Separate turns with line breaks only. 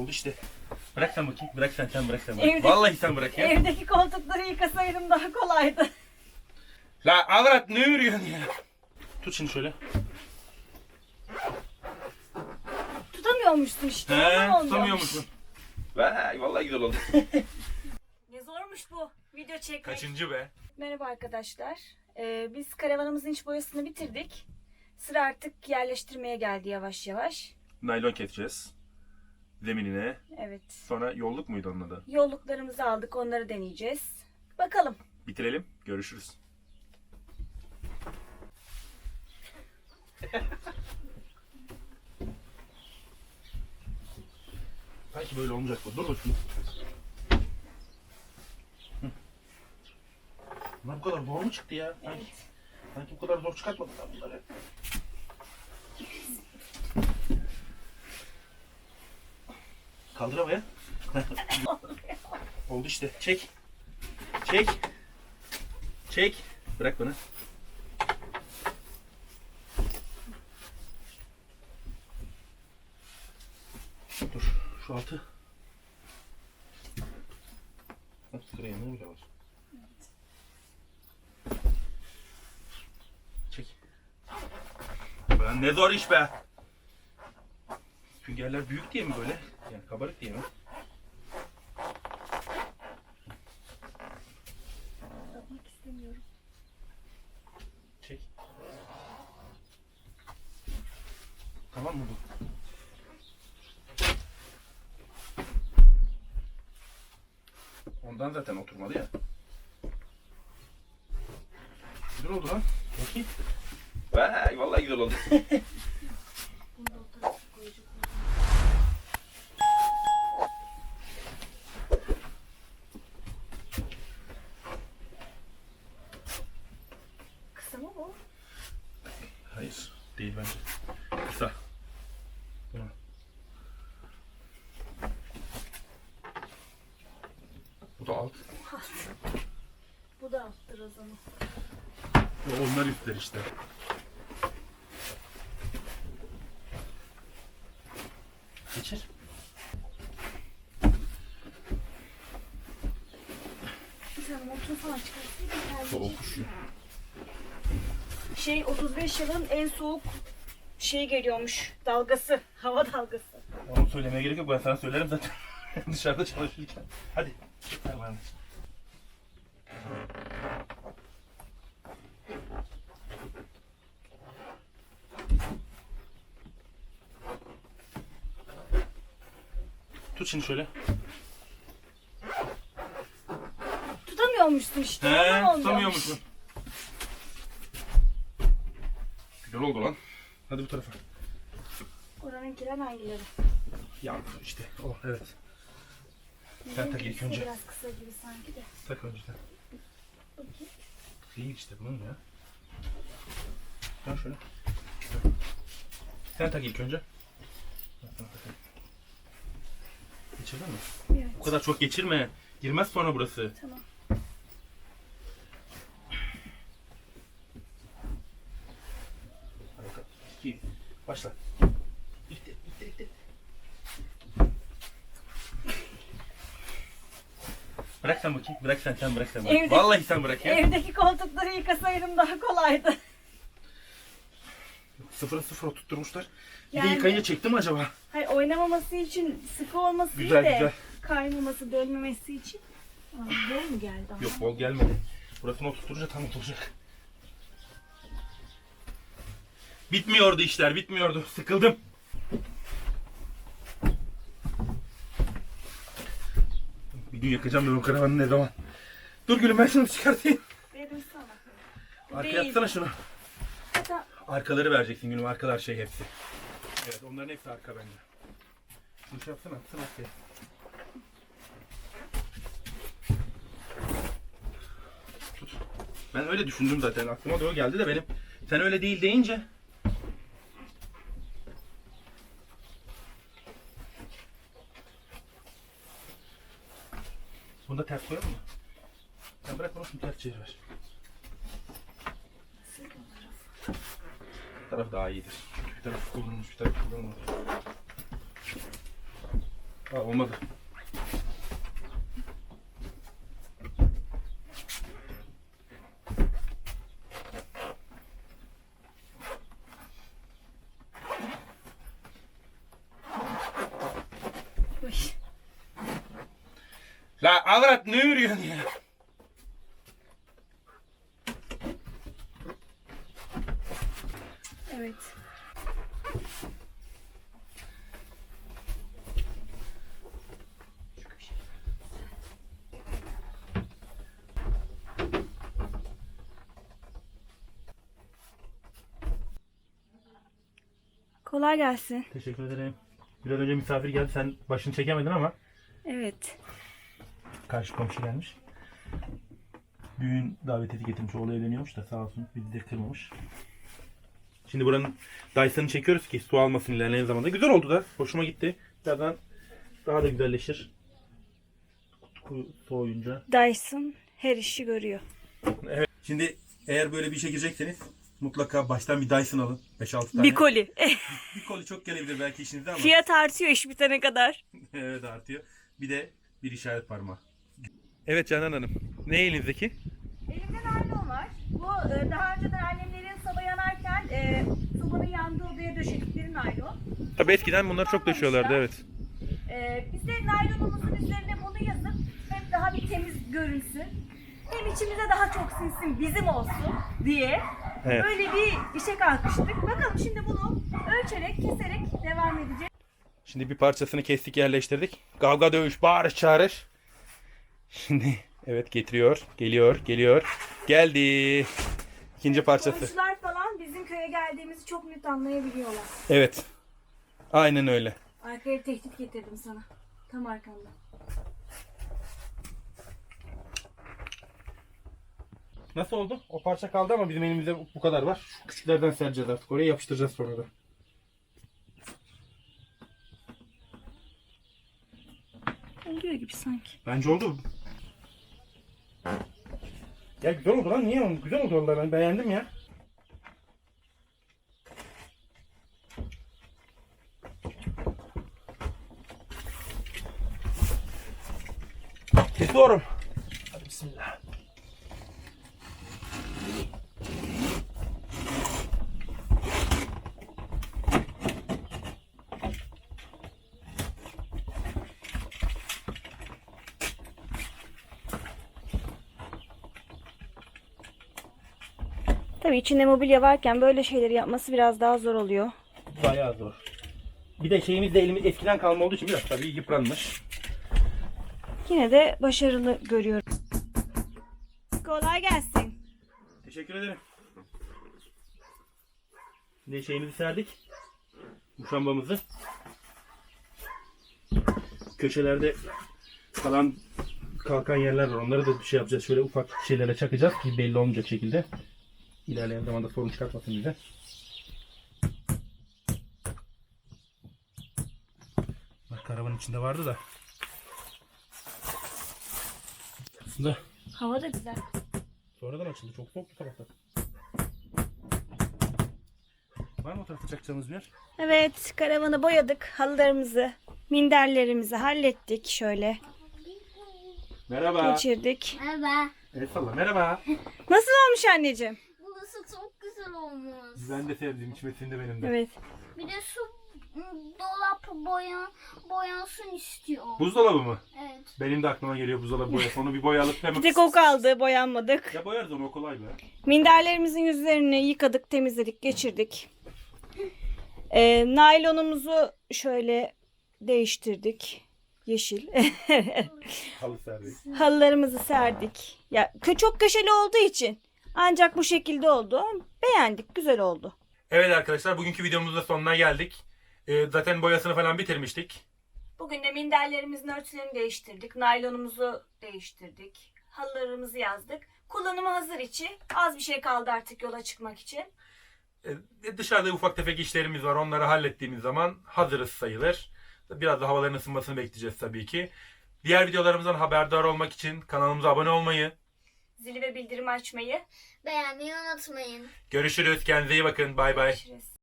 Oldu işte. Bırak sen bakayım. Bırak sen sen bırak sen bırak.
Evde-
Vallahi sen bırak ya.
Evdeki koltukları yıkasaydım daha kolaydı.
La avrat ne yürüyorsun ya? Tut şimdi şöyle.
Tutamıyormuşsun işte.
He,
ondan olmuyormuş.
tutamıyor musun? Vay vallahi güzel oldu.
Ne zormuş bu video çekmek.
Kaçıncı be?
Merhaba arkadaşlar. Ee, biz karavanımızın iç boyasını bitirdik. Sıra artık yerleştirmeye geldi yavaş yavaş.
Naylon keseceğiz. Zeminine.
Evet.
Sonra yolluk muydu onun adı?
Yolluklarımızı aldık onları deneyeceğiz. Bakalım.
Bitirelim. Görüşürüz. Belki böyle olmayacak bu. Dur bakayım. Bunlar bu kadar zor mu çıktı ya? Sanki,
Evet.
sanki bu kadar zor çıkartmadık ben bunları. Kaldır havaya. Oldu işte. Çek. Çek. Çek. Bırak bana. Dur. Şu altı. Bak sıraya ne bile var. Çek. Ben ne zor iş be. Süngerler büyük diye mi böyle? Yani kabarık diye mi?
Yapmak istemiyorum.
Çek. Tamam mı bu? Ondan zaten oturmadı ya. Güzel oldu lan. Bakayım. Vay vallahi güzel oldu.
Bunu da o tarafa koyacağım. Kısa mı bu?
Hayır. Değil bence. Kısa. Değil mi? Bu da alt.
Bu da alttır o zaman.
Ve Onlar üstler işte. Geçir.
Sen montunu falan çıkartsaydın.
Soğuk üşüyor.
Şey 35 yılın en soğuk şey geliyormuş. Dalgası. Hava dalgası.
Onu söylemeye gerek yok. Ben sana söylerim zaten. Dışarıda çalışırken. Hadi. Bana. Tut şimdi şöyle.
Tutamıyormuşsun işte.
He,
ondan
Güzel oldu lan. Hadi bu tarafa.
Oranınkiler hangileri?
Ya işte o evet. Sen tak ilk önce.
Biraz kısa gibi sanki de.
Tak önceden. Değil işte bunun ya. Gel şöyle. Sen tak ilk önce. Ben. Geçirdin mi?
Evet.
Bu kadar çok geçirme. Girmez sonra burası.
Tamam.
Bırak sen bakayım. Bırak sen sen bırak sen bırak.
Evde-
Vallahi sen bırak ya.
Evdeki koltukları yıkasaydım daha kolaydı.
Sıfıra sıfır oturtturmuşlar. Bir
Yani-
de yıkayınca çekti mi acaba?
Hayır oynamaması için sıkı olması
Güzel,
değil de
güzel.
kaymaması, dönmemesi için. Aa, bol mu geldi ama?
Yok bol gelmedi. Burasını oturtunca tam oturacak. Bitmiyordu işler, bitmiyordu. Sıkıldım. Bir gün yakacağım ben o karavanı ne zaman. Dur gülüm ben şunu çıkartayım.
Verim sana.
Arkaya atsana şunu.
Hatta
Arkaları vereceksin gülüm, arkalar şey hepsi. Evet onların hepsi arka bence. Şunu şey yapsana, atsana arkaya. Ben öyle düşündüm zaten. Aklıma da o geldi de benim. Sen öyle değil deyince. Bunu da ters koyalım mı? Sen bırak şunu ters çevir ver. Bir taraf daha iyidir. Bir taraf kullanılmış, bir taraf kullanılmadı. Aa, olmadı. La avrat ne yürüyorsun ya?
Evet. Kolay gelsin.
Teşekkür ederim. Biraz önce misafir geldi. Sen başını çekemedin ama
Evet.
Karşı komşu gelmiş. Düğün daveti getirmiş. Oğlu evleniyormuş da sağ olsun bizi de kırmamış. Şimdi buranın Dyson'ı çekiyoruz ki su almasın ilerleyen zamanda. Güzel oldu da. Hoşuma gitti. Birazdan daha da güzelleşir. Kutu soğuyunca.
Dyson her işi görüyor.
Evet. Şimdi eğer böyle bir işe girecekseniz mutlaka baştan bir Dyson alın. 5-6 tane.
Bir koli.
Bir koli çok gelebilir belki işinize ama.
Fiyat artıyor iş bitene kadar.
evet artıyor. Bir de bir işaret parmağı. Evet Canan Hanım. Ne elinizdeki?
Elimde naylon var. Bu e, daha önceden annemlerin soba yanarken e, sobanın yandığı odaya döşedikleri naylon.
Tabii eskiden bunları çok döşüyorlardı evet.
E, biz de naylonumuzun üzerine bunu yazıp hem daha bir temiz görünsün. Hem içimize daha çok sinsin, bizim olsun diye
Evet.
böyle bir işe kalkıştık. Bakalım şimdi bunu ölçerek, keserek devam edeceğiz.
Şimdi bir parçasını kestik yerleştirdik. Kavga dövüş bağırış çağırış. Şimdi evet getiriyor. Geliyor geliyor. Geldi. İkinci parçası.
Komşular falan bizim köye geldiğimizi çok net anlayabiliyorlar.
Evet. Aynen öyle.
Arkaya tehdit getirdim sana. Tam arkanda.
Nasıl oldu? O parça kaldı ama bizim elimizde bu kadar var. Şu küçüklerden sereceğiz artık. Oraya yapıştıracağız sonra da.
Oluyor gibi sanki.
Bence oldu. Ya güzel oldu lan. Niye? oldu? Güzel oldu vallahi ben beğendim ya. Kesiyorum. Hadi bismillah.
Tabii içinde mobilya varken böyle şeyleri yapması biraz daha zor oluyor.
Bayağı zor. Bir de şeyimiz de elimiz eskiden kalma olduğu için biraz tabii yıpranmış.
Yine de başarılı görüyorum. Kolay gelsin.
Teşekkür ederim. Şimdi şeyimizi serdik. Muşambamızı. Köşelerde kalan kalkan yerler var. Onları da bir şey yapacağız. Şöyle ufak şeylere çakacağız ki belli olmayacak şekilde. İlerleyen zamanda sorun çıkartmasın bize. Bak karavanın içinde vardı da. Aslında
Hava da güzel.
Sonradan açıldı. Çok soğuk bu tarafta. Var mı o tarafta çakacağımız bir yer?
Evet, karavanı boyadık. Halılarımızı, minderlerimizi hallettik. Şöyle
Merhaba.
geçirdik.
Merhaba.
El salla. Merhaba.
Nasıl olmuş anneciğim?
Güzel olmuş.
Ben de sevdim. içmesini de benim de.
Evet.
Bir de su ım, dolap boyan boyansın istiyor.
Buzdolabı mı?
Evet.
Benim de aklıma geliyor buzdolabı boyası. Onu bir boyalıp
Bir
hemen...
tek o kaldı, boyanmadık.
Ya boyarız onu o kolay be.
Minderlerimizin yüzlerini yıkadık, temizledik, geçirdik. Ee, naylonumuzu şöyle değiştirdik. Yeşil.
Halı serdik.
Halılarımızı serdik. Ya çok köşeli olduğu için ancak bu şekilde oldu. Beğendik, güzel oldu.
Evet arkadaşlar bugünkü videomuzun da sonuna geldik. Ee, zaten boyasını falan bitirmiştik.
Bugün de minderlerimizin örtülerini değiştirdik. Naylonumuzu değiştirdik. Halılarımızı yazdık. Kullanıma hazır içi. Az bir şey kaldı artık yola çıkmak için.
Ee, dışarıda ufak tefek işlerimiz var. Onları hallettiğimiz zaman hazırız sayılır. Biraz da havaların ısınmasını bekleyeceğiz tabii ki. Diğer videolarımızdan haberdar olmak için kanalımıza abone olmayı,
Zili ve bildirim açmayı.
Beğenmeyi unutmayın.
Görüşürüz. Kendinize iyi bakın. Bay bay.
Görüşürüz.